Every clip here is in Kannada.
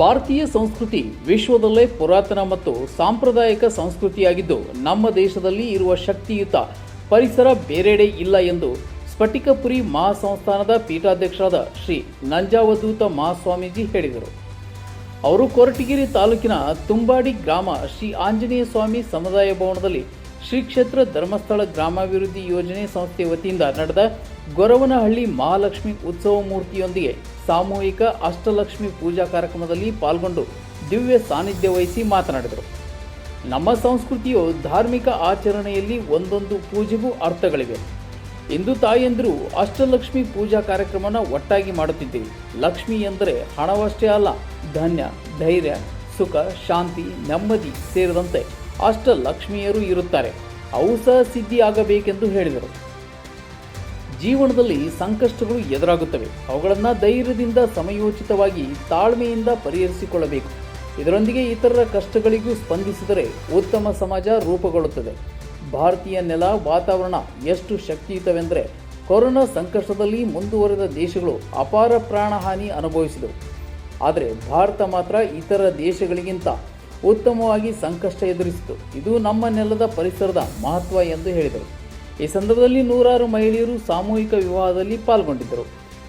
ಭಾರತೀಯ ಸಂಸ್ಕೃತಿ ವಿಶ್ವದಲ್ಲೇ ಪುರಾತನ ಮತ್ತು ಸಾಂಪ್ರದಾಯಿಕ ಸಂಸ್ಕೃತಿಯಾಗಿದ್ದು, ನಮ್ಮ ದೇಶದಲ್ಲಿ ಇರುವ ಶಕ್ತಿಯುತ ಪರಿಸರ ಬೇರೆಡೆ ಇಲ್ಲ ಎಂದು ಸ್ಫಟಿಕಪುರಿ ಮಹಾಸಂಸ್ಥಾನದ ಪೀಠಾಧ್ಯಕ್ಷರಾದ ಶ್ರೀ ನಂಜಾವಧೂತ ಮಹಾಸ್ವಾಮೀಜಿ ಹೇಳಿದರು. ಅವರು ಕೊರಟಗಿರಿ ತಾಲೂಕಿನ ತುಂಬಾಡಿ ಗ್ರಾಮ ಶ್ರೀ ಆಂಜನೇಯ ಸ್ವಾಮಿ ಸಮುದಾಯ ಭವನದಲ್ಲಿ ಶ್ರೀ ಕ್ಷೇತ್ರ ಧರ್ಮಸ್ಥಳ ಗ್ರಾಮಾಭಿವೃದ್ಧಿ ಯೋಜನೆ ಸಂಸ್ಥೆ ವತಿಯಿಂದ ನಡೆದ ಗೊರವನಹಳ್ಳಿ ಮಹಾಲಕ್ಷ್ಮಿ ಉತ್ಸವ ಮೂರ್ತಿಯೊಂದಿಗೆ ಸಾಮೂಹಿಕ ಅಷ್ಟಲಕ್ಷ್ಮಿ ಪೂಜಾ ಕಾರ್ಯಕ್ರಮದಲ್ಲಿ ಪಾಲ್ಗೊಂಡು ದಿವ್ಯ ಸಾನ್ನಿಧ್ಯ ವಹಿಸಿ ಮಾತನಾಡಿದರು. ನಮ್ಮ ಸಂಸ್ಕೃತಿಯು ಧಾರ್ಮಿಕ ಆಚರಣೆಯಲ್ಲಿ ಒಂದೊಂದು ಪೂಜೆಗೂ ಅರ್ಥಗಳಿವೆ. ಇಂದು ತಾಯಂದಿರು ಅಷ್ಟಲಕ್ಷ್ಮಿ ಪೂಜಾ ಕಾರ್ಯಕ್ರಮನ ಒಟ್ಟಾಗಿ ಮಾಡುತ್ತಿದ್ದೀವಿ ಲಕ್ಷ್ಮಿ ಎಂದರೆ ಹಣವಷ್ಟೇ ಅಲ್ಲ, ಧನ್ಯ, ಧೈರ್ಯ, ಸುಖ, ಶಾಂತಿ, ನೆಮ್ಮದಿ ಸೇರಿದಂತೆ. ಅಷ್ಟಲಕ್ಷ್ಮಿಯರು ಇರುತ್ತಾರೆ. ಅವು ಸಹ ಸಿದ್ಧಿಯಾಗಬೇಕೆಂದು ಹೇಳಿದರು. ಜೀವನದಲ್ಲಿ ಸಂಕಷ್ಟಗಳು ಎದುರಾಗುತ್ತವೆ. ಅವುಗಳನ್ನು ಧೈರ್ಯದಿಂದ ಸಮಯೋಚಿತವಾಗಿ ತಾಳ್ಮೆಯಿಂದ ಪರಿಹರಿಸಿಕೊಳ್ಳಬೇಕು. ಇದರೊಂದಿಗೆ ಇತರರ ಕಷ್ಟಗಳಿಗೂ ಸ್ಪಂದಿಸಿದರೆ ಉತ್ತಮ ಸಮಾಜ ರೂಪುಗೊಳ್ಳುತ್ತದೆ. ಭಾರತೀಯ ನೆಲ, ವಾತಾವರಣ ಎಷ್ಟು ಶಕ್ತಿಯುತವೆಂದರೆ ಕೊರೋನಾ ಸಂಕಷ್ಟದಲ್ಲಿ ಮುಂದುವರೆದ ದೇಶಗಳು ಅಪಾರ ಪ್ರಾಣಹಾನಿ ಅನುಭವಿಸಿದವು. ಆದರೆ ಭಾರತ ಮಾತ್ರ ಇತರ ದೇಶಗಳಿಗಿಂತ ಉತ್ತಮವಾಗಿ ಸಂಕಷ್ಟ ಎದುರಿಸಿತು. ಇದು ನಮ್ಮ ನೆಲದ ಪರಿಸರದ ಮಹತ್ವ ಎಂದು ಹೇಳಿದರು. ಈ ಸಂದರ್ಭದಲ್ಲಿ ನೂರಾರು ಮಹಿಳೆಯರು ಸಾಮೂಹಿಕ ವಿವಾಹದಲ್ಲಿ ಪಾಲ್ಗೊಂಡಿದ್ದರು.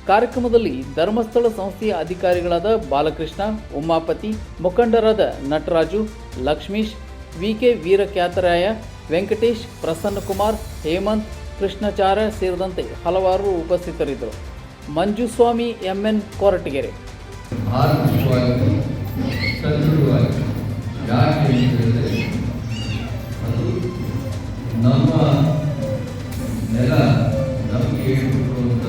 ಕಾರ್ಯಕ್ರಮದಲ್ಲಿ ಧರ್ಮಸ್ಥಳ ಸಂಸ್ಥೆಯ ಅಧಿಕಾರಿಗಳಾದ ಬಾಲಕೃಷ್ಣ, ಉಮಾಪತಿ, ಮುಖಂಡರಾದ ನಟರಾಜು, ಲಕ್ಷ್ಮೀಶ್ ವಿ ಕೆ ವೀರಖ್ಯಾತರಾಯ, ವೆಂಕಟೇಶ್, ಪ್ರಸನ್ನಕುಮಾರ್, ಹೇಮಂತ್, ಕೃಷ್ಣಚಾರ ಸೇರಿದಂತೆ ಹಲವಾರು ಉಪಸ್ಥಿತರಿದ್ದರು. ಮಂಜುಸ್ವಾಮಿ ಎಂಎನ್ ಕೊರಟಗೆರೆ. ಯಾಕೆ ಹೇಳಿದರೆ ಅದು ನಮ್ಮ ನೆಲ ನಮಗೆ ಕೊಡುವಂಥ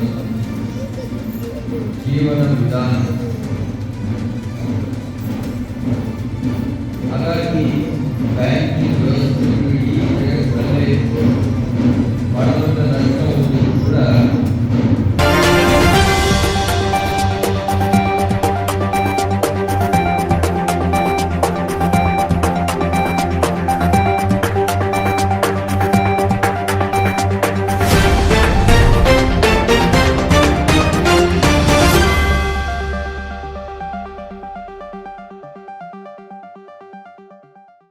ಜೀವನ ವಿಧಾನ.